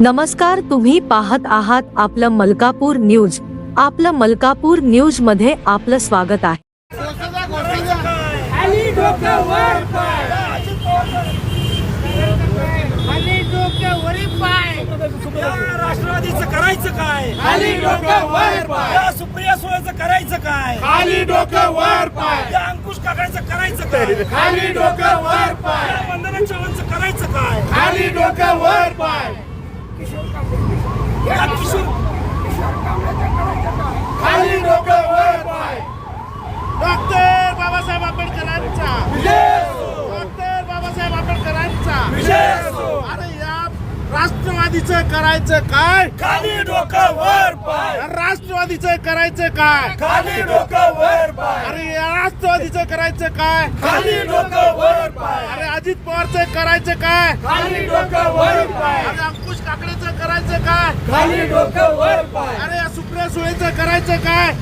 नमस्कार तुम्ही पाहत आहात आपलं मलकापूर न्यूज. आपलं मलकापूर न्यूजमध्ये आपलं स्वागत आहे. राष्ट्रवादीचं करायचं काय खाली डोकं वर पाय. या सुप्रिया सुळेचं करायचं काय? खाली डोकं वर पाय. या अंकुश काकाचं करायचं काय? खाली डोकं वर पाय. या वंदना चव्हाणचं करायचं काय? खाली डोकं वर पाय या किशोर खाली डोकं वर पाय डॉक्टर बाबासाहेब आंबेडकरांचा. डॉक्टर बाबासाहेब आंबेडकरांचा. अरे या राष्ट्रवादीचं करायचं काय? खाली डोकं वर पाय. राष्ट्रवादीचं करायचं काय? खाली डोकं वर पाय. अरे या राष्ट्रवादीचं करायचं काय? खाली डोकं वर पाय. अरे अजित पवारचं करायचं काय? खाली डोकं वर पाय अरे अंकुश काकडेचं करायचं काय खाली डोकं वर पाय. अरे या सुप्रिया सुळेचं करायचं काय?